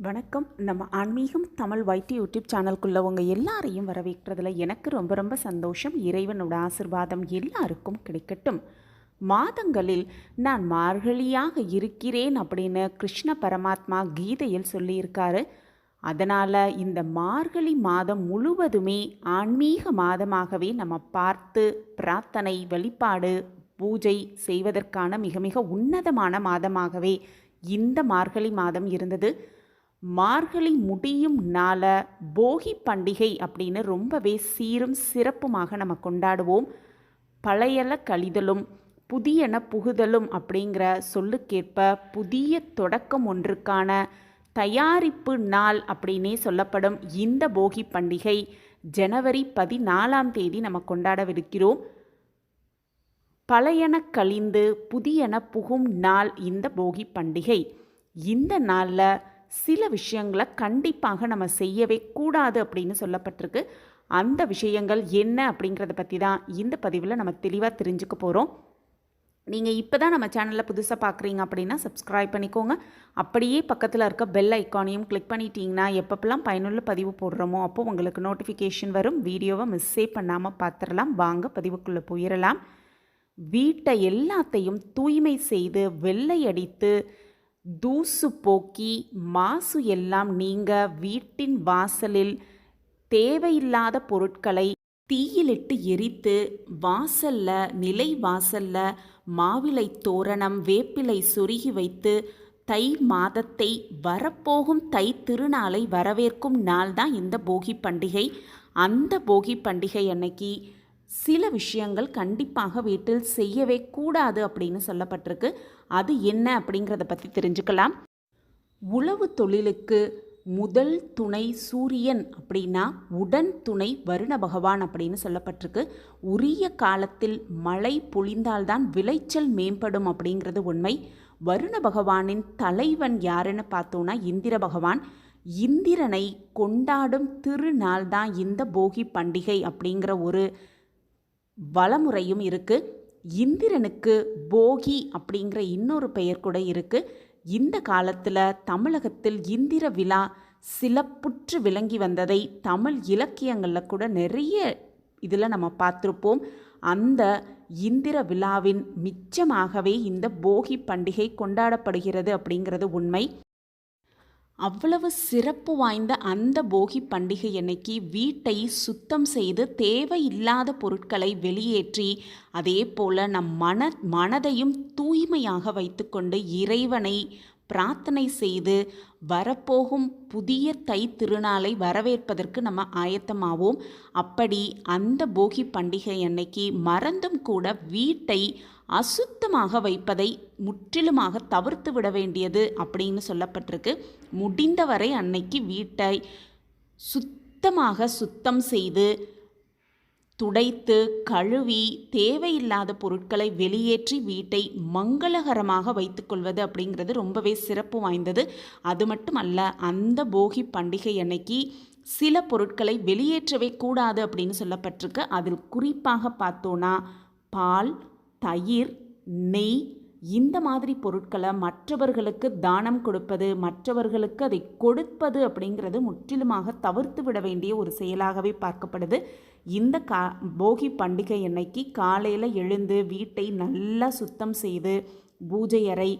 வணக்கம். நம்ம ஆன்மீகம் தமிழ் வைட்டி யூடியூப் சேனல்குள்ளே உங்கள் எல்லாரையும் வரவேற்கிறதுல எனக்கு ரொம்ப ரொம்ப சந்தோஷம். இறைவனோட ஆசிர்வாதம் எல்லாருக்கும் கிடைக்கட்டும். மாதங்களில் நான் மார்கழியாக இருக்கிறேன் அப்படின்னு கிருஷ்ண பரமாத்மா கீதையில் சொல்லியிருக்காரு. அதனால் இந்த மார்கழி மாதம் முழுவதுமே ஆன்மீக மாதமாகவே நம்ம பார்த்து பிரார்த்தனை வழிபாடு பூஜை செய்வதற்கான மிக மிக உன்னதமான மாதமாகவே இந்த மார்கழி மாதம் இருந்தது. மார்கழி முடியும் நாள போகி பண்டிகை அப்படின்னு ரொம்பவே சீரும் சிறப்புமாக நம்ம கொண்டாடுவோம். பழையல கழிதலும் புதியன புகுதலும் அப்படிங்கிற சொல்லுக்கேற்ப புதிய தொடக்கம் ஒன்றுக்கான தயாரிப்பு நாள் அப்படின்னே சொல்லப்படும் இந்த போகி பண்டிகை ஜனவரி பதினாலாம் தேதி நம்ம கொண்டாடவிருக்கிறோம். பழையன கழிந்து புதியன புகும் நாள் இந்த போகி பண்டிகை. இந்த நாளில் சில விஷயங்களை கண்டிப்பாக நம்ம செய்யவே கூடாது அப்படின்னு சொல்லப்பட்டிருக்கு. அந்த விஷயங்கள் என்ன அப்படிங்கிறத பற்றி தான் இந்த பதிவில் நம்ம தெளிவாக தெரிஞ்சுக்க போகிறோம் நீங்கள் இப்போ தான் நம்ம சேனலில் புதுசாக பார்க்குறீங்க அப்படின்னா சப்ஸ்கிரைப் பண்ணிக்கோங்க. அப்படியே பக்கத்தில் இருக்க பெல் ஐக்கானையும் கிளிக் பண்ணிட்டீங்கன்னா எப்பப்பெல்லாம் பயனுள்ள பதிவு போடுறோமோ அப்போது உங்களுக்கு நோட்டிஃபிகேஷன் வரும். வீடியோவை மிஸ்ஸே பண்ணாமல் பார்த்துடலாம் வாங்க பதிவுக்குள்ளே போயிடலாம் வீட்டை எல்லாத்தையும் தூய்மை செய்து வெள்ளை அடித்து தூசு போக்கி மாசு எல்லாம் நீங்க வீட்டின் வாசலில் தேவையில்லாத பொருட்களை தீயிலிட்டு எரித்து வாசல்ல நிலை வாசல்ல மாவிலை தோரணம் வேப்பிலை சொருகி வைத்து தை மாதத்தை வரப்போகும் தை திருநாளை வரவேற்கும் நாள் தான் இந்த போகி பண்டிகை. அந்த போகி பண்டிகை அன்னைக்கு சில விஷயங்கள் கண்டிப்பாக வீட்டில் செய்யவே கூடாது அப்படின்னு சொல்லப்பட்டிருக்கு. அது என்ன அப்படிங்கிறத பற்றி தெரிஞ்சுக்கலாம். உழவு தொழிலுக்கு முதல் துணை சூரியன் அப்படின்னா உடன் துணை வருண பகவான் அப்படின்னு சொல்லப்பட்டிருக்கு. உரிய காலத்தில் மழை பொழிந்தால்தான் விளைச்சல் மேம்படும் அப்படிங்கிறது உண்மை. வருண பகவானின் தலைவன் யாருன்னு பார்த்தோன்னா இந்திர பகவான். இந்திரனை கொண்டாடும் திருநாள் தான் இந்த போகி பண்டிகை அப்படிங்கிற ஒரு வளமுறையும் இருக்குது இந்திரனுக்கு போகி அப்படிங்கிற இன்னொரு பெயர் கூட இருக்குது இந்த காலத்தில் தமிழகத்தில் இந்திர விழா சிலப்புற்று விளங்கி வந்ததை தமிழ் இலக்கியங்களில் கூட நிறைய இதில் நம்ம பார்த்துருப்போம். அந்த இந்திர விழாவின் மிச்சமாகவே இந்த போகி பண்டிகை கொண்டாடப்படுகிறது அப்படிங்கிறது உண்மை. அவ்வளவு சிறப்பு வாய்ந்த அந்த போகி பண்டிகை அன்னைக்கு வீட்டை சுத்தம் செய்து தேவையில்லாத பொருட்களை வெளியேற்றி அதே போல் நம் மன மனதையும் தூய்மையாக வைத்துக்கொண்டு இறைவனை பிரார்த்தனை செய்து வரப்போகும் புதிய தை திருநாளை வரவேற்பதற்கு நம்ம ஆயத்தமாவோம். அப்படி அந்த போகி பண்டிகை அன்னைக்கு மறந்தும் கூட வீட்டை அசுத்தமாக வைப்பதை முற்றிலுமாக தவிர்த்து விட வேண்டியது அப்படின்னு சொல்லப்பட்டிருக்கு. முடிந்தவரை அன்னைக்கு வீட்டை சுத்தமாக சுத்தம் செய்து துடைத்து கழுவி தேவையில்லாத பொருட்களை வெளியேற்றி வீட்டை மங்களகரமாக வைத்துக்கொள்வது அப்படிங்கிறது ரொம்பவே சிறப்பு வாய்ந்தது. அது மட்டும் அல்ல அந்த போகி பண்டிகை அன்னைக்கு சில பொருட்களை வெளியேற்றவே கூடாது அப்படின்னு சொல்லப்பட்டிருக்கு. அதில் குறிப்பாக பார்த்தோன்னா பால் தயிர் நெய் இந்த மாதிரி பொருட்களை மற்றவர்களுக்கு தானம் கொடுப்பது மற்றவர்களுக்கு அதை கொடுப்பது அப்படிங்கிறது முற்றிலுமாக தவிர்த்து விட வேண்டிய ஒரு செயலாகவே பார்க்கப்படுது. இந்த கா போகி பண்டிகை அன்னைக்கு காலையில் எழுந்து வீட்டை நல்லா சுத்தம் செய்து பூஜை அறை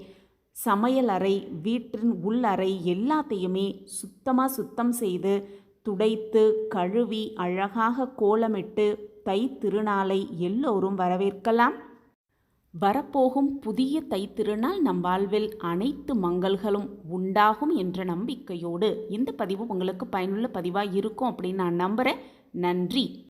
சமையல் அறை வீட்டின் உள் அறை எல்லாத்தையுமே சுத்தமாக சுத்தம் செய்து துடைத்து கழுவி அழகாக கோலமிட்டு தை திருநாளை எல்லோரும் வரவேற்கலாம். வரப்போகும் புதிய தைத்திருநாள் நம் வாழ்வில் அனைத்து மங்கல்களும் உண்டாகும் என்ற நம்பிக்கையோடு இந்த பதிவு உங்களுக்கு பயனுள்ள பதிவாக இருக்கும் அப்படின்னு நான் நம்புகிறேன் நன்றி.